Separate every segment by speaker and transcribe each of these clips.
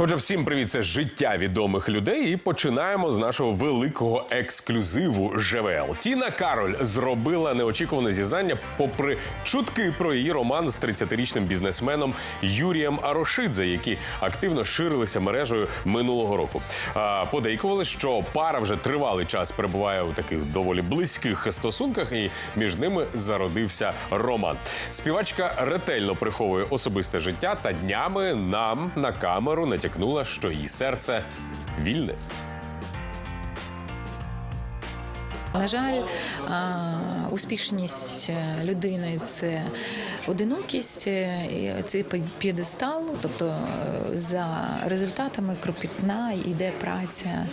Speaker 1: Отже, всім привіт, це життя відомих людей. І починаємо з нашого великого ексклюзиву ЖВЛ. Тіна Кароль зробила неочікуване зізнання, попри чутки про її роман з 30-річним бізнесменом Юрієм Арошидзе, які активно ширилися мережею минулого року. Подейкували, що пара вже тривалий час перебуває у таких доволі близьких стосунках, і між ними зародився роман. Співачка ретельно приховує особисте життя та днями нам на камеру натякнула, що її серце вільне.
Speaker 2: На жаль, успішність е, людини це одинокість, е, це п'єдестал, тобто е, за результатами кропітна йде праця.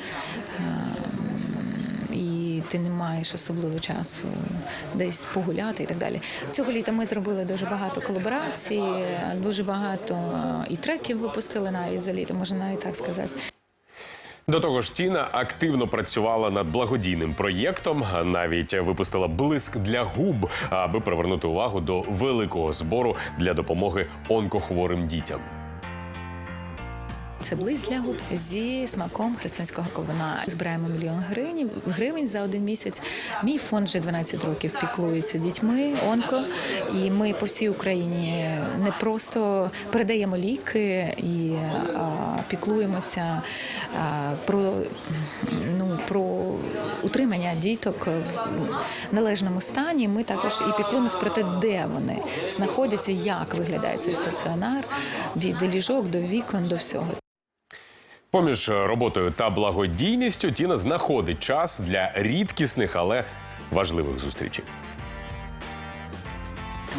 Speaker 2: Ти не маєш особливо часу десь погуляти і так далі. Цього літа ми зробили дуже багато колаборацій, дуже багато е, і треків випустили навіть за літо, можна навіть так сказати.
Speaker 1: До того ж, Тіна активно працювала над благодійним проєктом, навіть випустила блиск для губ, аби привернути увагу до великого збору для допомоги онкохворим дітям.
Speaker 2: Це для зі смаком херсонського кована. Збираємо мільйон гривень, гривень за один місяць. Мій фонд вже 12 років піклується дітьми, онко. І ми по всій Україні не просто передаємо ліки і а, піклуємося а, про, ну, про утримання діток в належному стані. Ми також і піклуємося про те, де вони знаходяться, як виглядає цей стаціонар від ліжок до вікон, до всього.
Speaker 1: Поміж роботою та благодійністю Тіна знаходить час для рідкісних, але важливих зустрічей.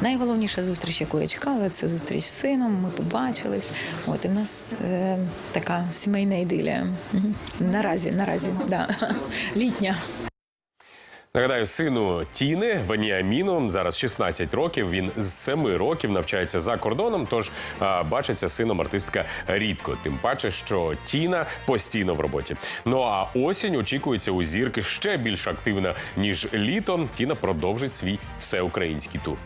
Speaker 2: Найголовніша зустріч, яку я чекала, це зустріч з сином. Ми побачились. От і в нас е, така сімейна ідилія. Наразі, наразі, да. літня.
Speaker 1: Нагадаю, сину Тіни Веніаміну зараз 16 років. Він з 7 років навчається за кордоном. Тож а, бачиться сином артистка рідко. Тим паче, що Тіна постійно в роботі. Ну а осінь очікується у зірки ще більш активна ніж літо. Тіна продовжить свій всеукраїнський тур.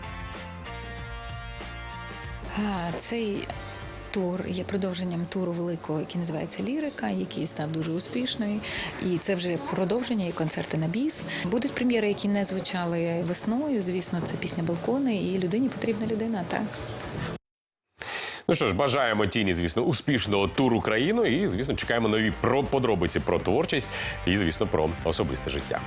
Speaker 2: Цей тур є продовженням туру великого, який називається Лірика, який став дуже успішний. І це вже продовження і концерти на біс. Будуть прем'єри, які не звучали весною. Звісно, це пісня балкони, і людині потрібна людина. Так.
Speaker 1: Ну що ж, бажаємо Тіні, звісно, успішного туру країну. І, звісно, чекаємо нові про подробиці про творчість і, звісно, про особисте життя.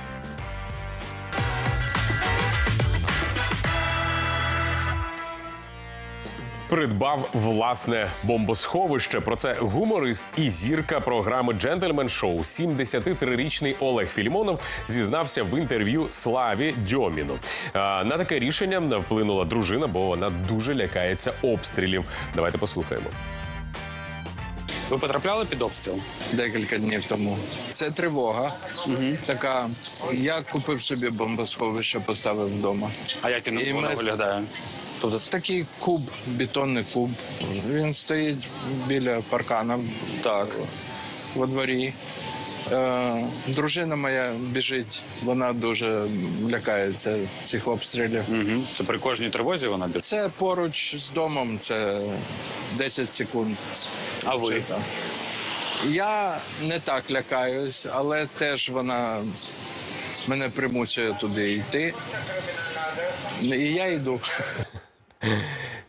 Speaker 1: Придбав власне бомбосховище. Про це гуморист і зірка програми Джентльмен Шоу 73-річний Олег Філімонов зізнався в інтерв'ю Славі Дьоміну. А, На таке рішення вплинула дружина, бо вона дуже лякається обстрілів. Давайте послухаємо.
Speaker 3: Ви потрапляли під обстріл?
Speaker 4: декілька днів тому. Це тривога. Така. Я купив собі бомбосховище, поставив вдома.
Speaker 3: А як він
Speaker 4: І
Speaker 3: воно
Speaker 4: ми-
Speaker 3: виглядає? Тобто
Speaker 4: Це такий куб, бетонний куб. Він стоїть біля паркана
Speaker 3: так.
Speaker 4: во дворі. Е, дружина моя біжить, вона дуже лякається цих обстрілів.
Speaker 3: Угу. Це при кожній тривозі вона біжить?
Speaker 4: Це поруч з домом, це 10 секунд.
Speaker 3: А ви?
Speaker 4: Я не так лякаюсь, але теж вона мене примусує туди йти. І я йду.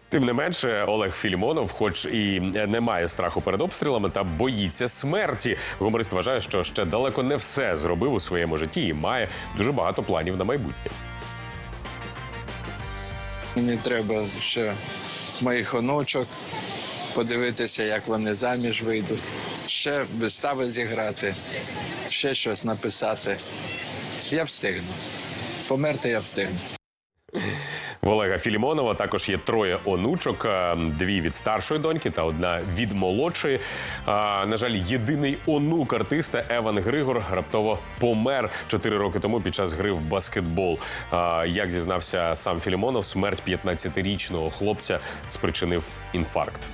Speaker 1: Тим не менше, Олег Філімонов, хоч і не має страху перед обстрілами, та боїться смерті. Гуморист вважає, що ще далеко не все зробив у своєму житті і має дуже багато планів на майбутнє.
Speaker 4: Мені треба ще моїх онучок, подивитися, як вони заміж вийдуть. Ще вистави зіграти, ще щось написати. Я встигну. Померти я встигну.
Speaker 1: В Олега Філімонова також є троє онучок: е, дві від старшої доньки та одна від молодшої. На жаль, єдиний онук артиста Еван Григор раптово помер чотири роки тому під час гри в баскетбол. Як зізнався сам Філімонов, смерть 15-річного хлопця спричинив інфаркт.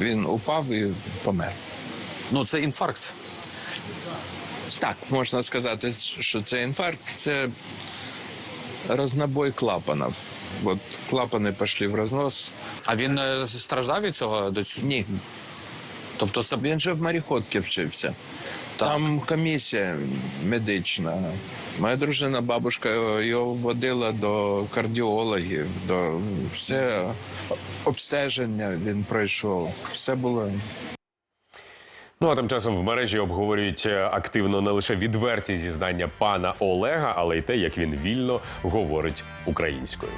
Speaker 4: Він упав і помер.
Speaker 3: Ну, це інфаркт.
Speaker 4: Так, можна сказати, що це інфаркт, це рознобой клапанів. От клапани пішли в рознос.
Speaker 3: А він е, страждав від цього до цього?
Speaker 4: Ні,
Speaker 3: Тобто це
Speaker 4: він же в моріходці вчився. Там комісія медична. Моя дружина, бабушка його водила до кардіологів, до все обстеження він пройшов. Все було
Speaker 1: Ну а тим часом в мережі обговорюють е, активно не лише відверті зізнання пана Олега, але й те, як він вільно говорить українською.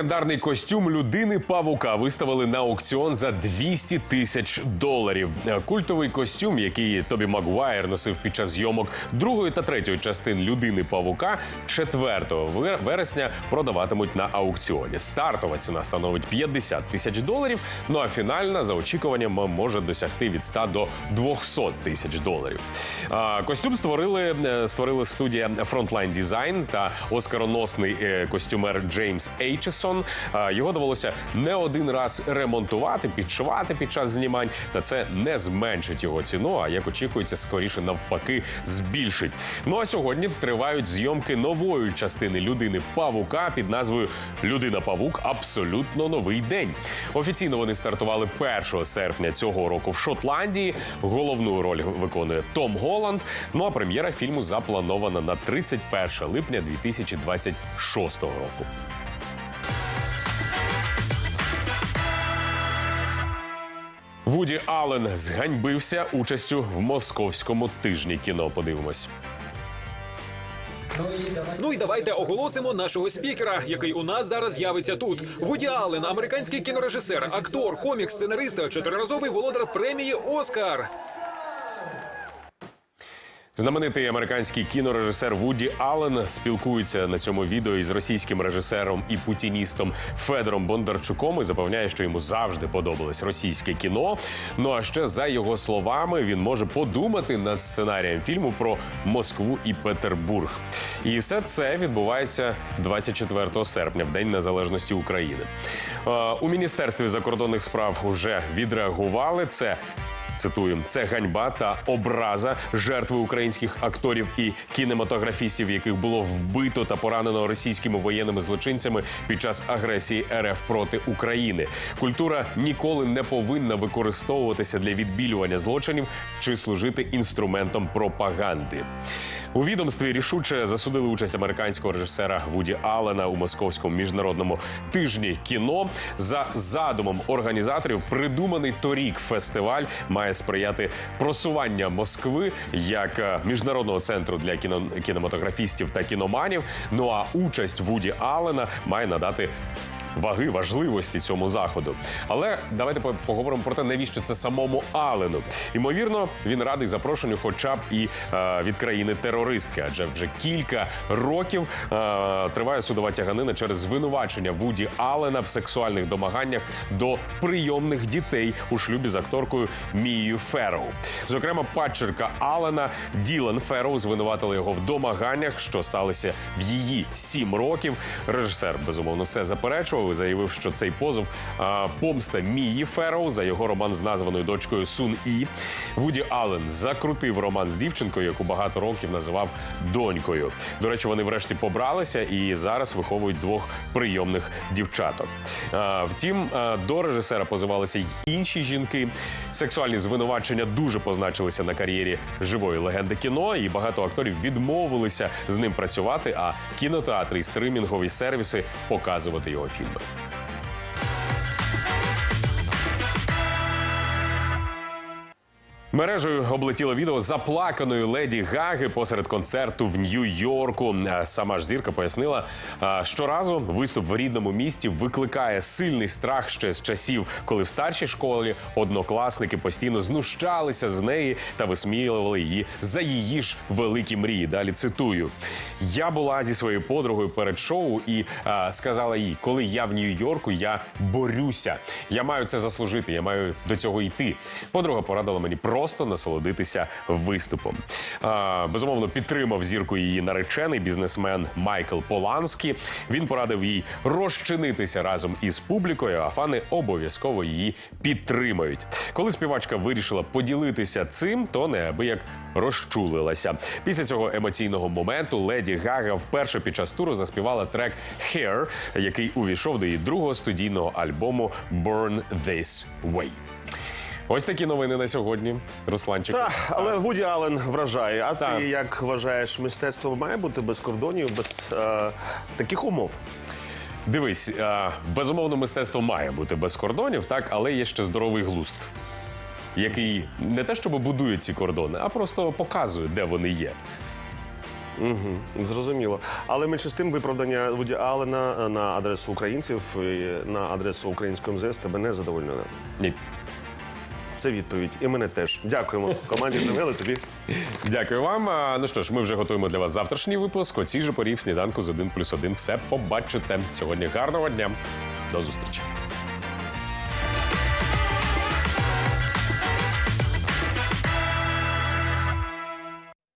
Speaker 1: Легендарний костюм людини павука виставили на аукціон за 200 тисяч доларів. Е, Культовий костюм, який Тобі Магуайр носив під час зйомок другої та третьої частин людини павука, 4 вересня продаватимуть на аукціоні. Стартова ціна становить 50 тисяч доларів. Ну а фінальна за очікуванням може досягти від 100 до 200 тисяч доларів. Костюм створили е, створили студія Frontline Design та оскароносний е, костюмер Джеймс Ейчесон. А, Його довелося не один раз ремонтувати, підшивати під час знімань, та це не зменшить його ціну. А як очікується, скоріше навпаки збільшить. Ну а сьогодні тривають зйомки нової частини людини павука під назвою Людина Павук абсолютно новий день. Офіційно вони стартували 1 серпня цього року в Шотландії. Головну роль виконує Том Голланд. Ну а прем'єра фільму запланована на 31 липня 2026 року. Вуді Аллен зганьбився участю в московському тижні кіно. Подивимось.
Speaker 5: Ну і давайте оголосимо нашого спікера, який у нас зараз з'явиться тут. Вуді Аллен, американський кінорежисер, актор, комік, сценарист, чотириразовий володар премії Оскар.
Speaker 1: Знаменитий американський кінорежисер Вуді Аллен спілкується на цьому відео із російським режисером і путіністом Федором Бондарчуком і запевняє, що йому завжди подобалось російське кіно. Ну а ще за його словами він може подумати над сценарієм фільму про Москву і Петербург. І все це відбувається 24 серпня, в День Незалежності України. Е, У міністерстві закордонних справ вже відреагували це. Цитую, це ганьба та образа жертви українських акторів і кінематографістів, яких було вбито та поранено російськими воєнними злочинцями під час агресії РФ проти України. Культура ніколи не повинна використовуватися для відбілювання злочинів чи служити інструментом пропаганди. У відомстві рішуче засудили участь американського режисера Вуді Аллена у московському міжнародному тижні кіно. За задумом організаторів, придуманий торік фестиваль має сприяти просування Москви як е, міжнародного центру для кіно кінематографістів та кіноманів. Ну а участь Вуді Аллена має надати ваги важливості цьому заходу. Але давайте по- поговоримо про те, навіщо це самому Алену. Ймовірно, він радий запрошенню, хоча б і е, від країни терористки, адже вже кілька років е, триває судова тяганина через звинувачення Вуді Аллена в сексуальних домаганнях до прийомних дітей у шлюбі з акторкою Мією Ферроу. Зокрема, падчерка Аллена Ділан Ферроу звинуватила його в домаганнях, що сталися в її сім років. Режисер безумовно все заперечував і заявив, що цей позов а, помста Мії Ферроу за його роман з названою дочкою Сун І. Вуді Аллен закрутив роман з дівчинкою, яку багато років називав донькою. До речі, вони врешті побралися і зараз виховують двох прийомних дівчаток. А, втім, а, до режисера позивалися й інші жінки. Сексуальні звинувачення дуже позначилися на кар'єрі живої легенди кіно, і багато акторів відмовилися з ним працювати. А кінотеатри і стримінгові сервіси показувати його Club. Мережею облетіло відео заплаканої леді Гаги посеред концерту в Нью-Йорку. Е, Сама ж зірка пояснила, е, щоразу виступ в рідному місті викликає сильний страх ще з часів, коли в старшій школі однокласники постійно знущалися з неї та висміювали її за її ж великі мрії. Далі цитую: я була зі своєю подругою перед шоу і е, сказала їй, коли я в Нью-Йорку, я борюся. Я маю це заслужити, я маю до цього йти. Подруга порадила мені просто просто насолодитися виступом. А, безумовно, підтримав зірку її наречений бізнесмен Майкл Поланський. Він порадив їй розчинитися разом із публікою, а фани обов'язково її підтримають. Коли співачка вирішила поділитися цим, то неабияк розчулилася. Після цього емоційного моменту леді Гага вперше під час туру заспівала трек «Hair», який увійшов до її другого студійного альбому «Born This Way». Ось такі новини на сьогодні. Русланчик.
Speaker 6: Так, але Вуді Аллен вражає. А
Speaker 1: Так.
Speaker 6: ти як вважаєш, мистецтво має бути без кордонів, без е, таких умов?
Speaker 1: Дивись, а, безумовно, мистецтво має бути без кордонів, так, але є ще здоровий глузд, який не те, щоб будує ці кордони, а просто показує, де вони є.
Speaker 6: Зрозуміло. Але менше з тим виправдання Вуді Аллена е, на адресу українців і на адресу українського МЗС тебе не задовольнили.
Speaker 1: Ні.
Speaker 6: Це відповідь. І мене теж. Дякуємо. Команді Жевели тобі.
Speaker 1: Дякую вам. Ну що ж, ми вже готуємо для вас завтрашній випуск. Оці ж же сніданку з 1 плюс 1 все побачите. Сьогодні гарного дня. До зустрічі.